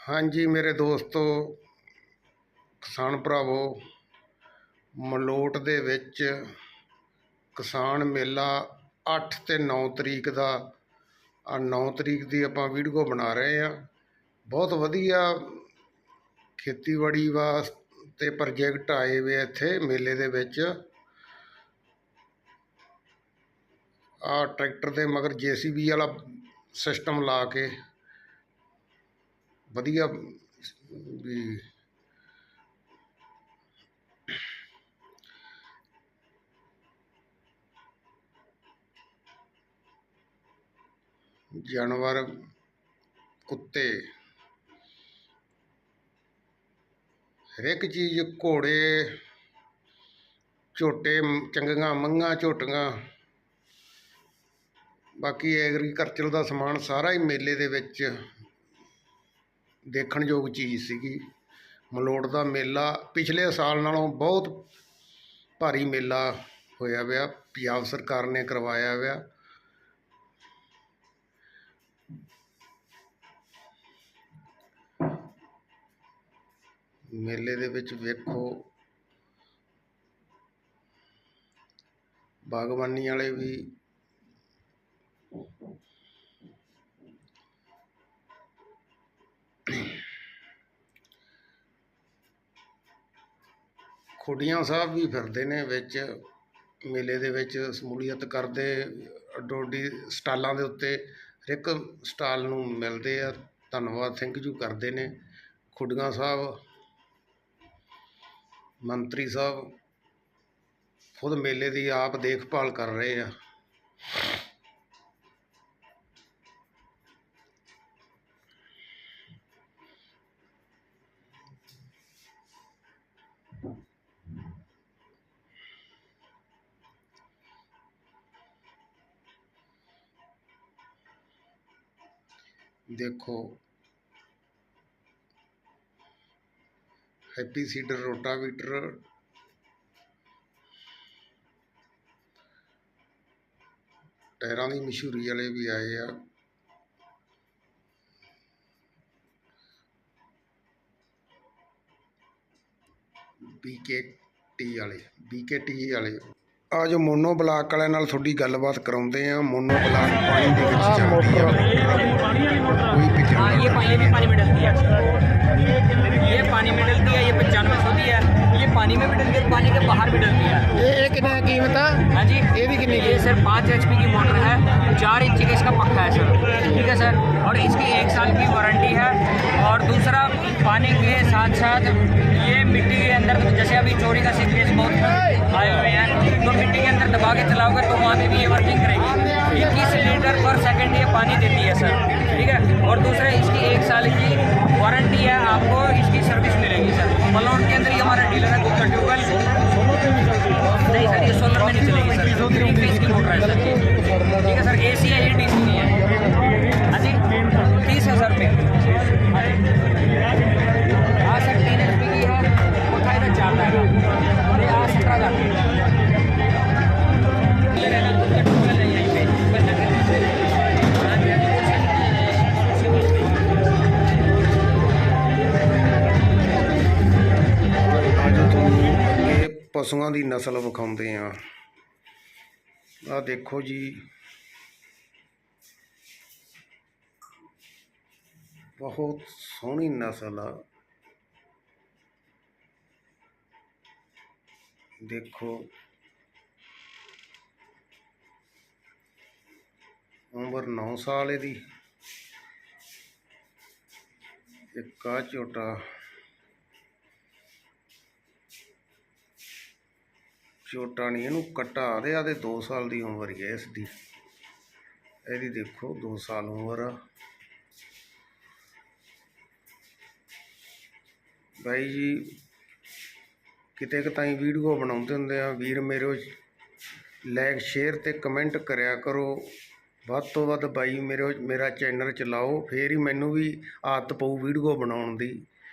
ਹਾਂਜੀ, ਮੇਰੇ ਦੋਸਤੋ, ਕਿਸਾਨ ਭਰਾਵੋ, ਮਲੋਟ ਦੇ ਵਿੱਚ ਕਿਸਾਨ ਮੇਲਾ 8 ਤੇ 9 ਤਰੀਕ ਦਾ ਆ 9 ਤਰੀਕ ਦੀ ਆਪਾਂ ਵੀਡੀਓ ਬਣਾ ਰਹੇ ਆ ਬਹੁਤ ਵਧੀਆ ਖੇਤੀਬਾੜੀ ਵਾਸਤੇ ਪ੍ਰੋਜੈਕਟ ਆਏ ਵੇ ਇੱਥੇ ਮੇਲੇ ਦੇ ਵਿੱਚ। ਆ ਟਰੈਕਟਰ ਦੇ ਮਗਰ ਜੀਸੀਬੀ ਵਾਲਾ ਸਿਸਟਮ ਲਾ ਕੇ ਵਧੀਆ ਵੀ ਜਾਨਵਰ, ਕੁੱਤੇ, ਹਰੇਕ ਚੀਜ਼ ਘੋੜੇ, ਝੋਟੇ, ਚੰਗੀਆਂ ਮੰਗਾਂ, ਝੋਟੀਆਂ। ਬਾਕੀ ਐਗਰੀਕਲਚਰ ਦਾ ਸਮਾਨ ਸਾਰਾ ਹੀ ਮੇਲੇ ਦੇ ਵਿੱਚ ਦੇਖਣਯੋਗ ਚੀਜ਼ ਸੀਗੀ। ਮਲੋਟ ਦਾ ਮੇਲਾ ਪਿਛਲੇ ਸਾਲ ਨਾਲੋਂ ਬਹੁਤ ਭਾਰੀ ਮੇਲਾ ਹੋਇਆ ਵਿਆ ਪੰਜਾਬ ਸਰਕਾਰ ਨੇ ਕਰਵਾਇਆ ਵਿਆ ਮੇਲੇ ਦੇ ਵਿੱਚ ਵੇਖੋ। ਬਾਗਬਾਨੀ ਵਾਲੇ ਵੀ ਖੁੱਡੀਆਂ ਸਾਹਿਬ ਵੀ ਫਿਰਦੇ ਨੇ ਵਿੱਚ, ਮੇਲੇ ਦੇ ਵਿੱਚ ਸਮੂਲੀਅਤ ਕਰਦੇ ਅੱਡੋ ਅੱਡੀ ਸਟਾਲਾਂ ਦੇ ਉੱਤੇ ਹਰ ਇੱਕ ਸਟਾਲ ਨੂੰ ਮਿਲਦੇ ਆ, ਧੰਨਵਾਦ ਥੈਂਕ ਯੂ ਕਰਦੇ ਨੇ, ਖੁੱਡੀਆਂ ਸਾਹਿਬ, ਮੰਤਰੀ ਸਾਹਿਬ ਖੁਦ ਮੇਲੇ ਦੀ ਆਪ ਦੇਖਭਾਲ ਕਰ ਰਹੇ ਆ। ਦੇਖੋ। Happy seeder, rotavator. ਟਾਇਰਾਂ ਦੀ ਮਸ਼ਹੂਰੀ ਵਾਲੇ ਵੀ ਆਏ ਆ। ਬੀਕੇ ਟੀ ਵਾਲੇ ਬੀਕੇ ਟੀ ਵਾਲੇ। ਆ ਜੋ ਮੋਨੋ ਬਲਾਕ ਵਾਲਿਆਂ ਨਾਲ ਤੁਹਾਡੀ ਗੱਲਬਾਤ ਕਰਾਉਂਦੇ ਆ ਮੋਨੋ ਬਲਾਕ ਪਾਣੀ ਦੇ ਵਿੱਚ ਚੱਲਦੀ ਆ ਕੋਈ हाँ ਪਿੱਛੇ ये पानी ये भी पानी में डलती है ये पानी में डलती है ये पचानवे सौ की है ये पानी में भी डलती है पानी के बाहर भी डलती है ਇਹ ਇਹ ਕਿੰਨਾ ਕੀਮਤ ਆ हाँ जी ये भी कितने की? ये सर पाँच एच की मोटर है चार इंच का इसका पक्का है सर ठीक है सर और इसकी एक साल की वारंटी है और दूसरा पानी के साथ साथ ये मिट्टी के अंदर, जैसे अभी चोरी का केस बहुत आए हुए हैं तो मिट्टी के अंदर दबा के चलाओगे तो वहाँ पे भी ये वर्किंग करेगी। इक्कीस लीटर पर सेकंड ये पानी देती है सर, ठीक है? और दूसरा, इसकी एक साल की वारंटी है, आपको इसकी सर्विस मिलेगी सर। मलोट के अंदर ये हमारा डीलर है गुप्ता ट्यूबवेल नहीं सर, ये सोलर में नहीं चलेगी सर। मोटर है सर। ठीक है सर? करने ਅੱਜ ਤੁਹਾਨੂੰ ਅੱਗੇ ਪਸ਼ੂਆਂ ਦੀ ਨਸਲ ਵਿਖਾਉਂਦੇ ਆ ਆ ਦੇਖੋ ਜੀ ਬਹੁਤ ਸੋਹਣੀ ਨਸਲ ਆ ਦੇਖੋ। ਉਮਰ 9 ਸਾਲ ਇਹਦੀ। ਇੱਕ ਆ ਝੋਟਾ। ਝੋਟਾ ਨਹੀਂ, ਇਹਨੂੰ ਕੱਟਾ ਦੇ ਆ ਤੇ 2 ਸਾਲ ਦੀ ਉਮਰ ਹੀ ਹੈ ਇਸ ਦੀ ਇਹਦੀ ਦੇਖੋ 2 ਸਾਲ ਉਮਰ ਆ। ਬਾਈ ਜੀ ਕਿਤੇ ਕਿ ਤਾਈਂ ਵੀਡੀਓ ਬਣਾਉਂਦੇ ਹੁੰਦੇ ਆ, ਵੀਰ ਮੇਰੇ ਲਾਈਕ ਸ਼ੇਅਰ ਤੇ ਕਮੈਂਟ ਕਰਿਆ ਕਰੋ। ਵੱਧ ਤੋਂ ਵੱਧ ਬਾਈ ਮੇਰੇ ਮੇਰਾ ਚੈਨਲ ਚਲਾਓ, ਫੇਰ ਹੀ ਮੈਨੂੰ ਵੀ ਆਦਤ ਪਊ ਵੀਡੀਓ ਬਣਾਉਣ ਦੀ।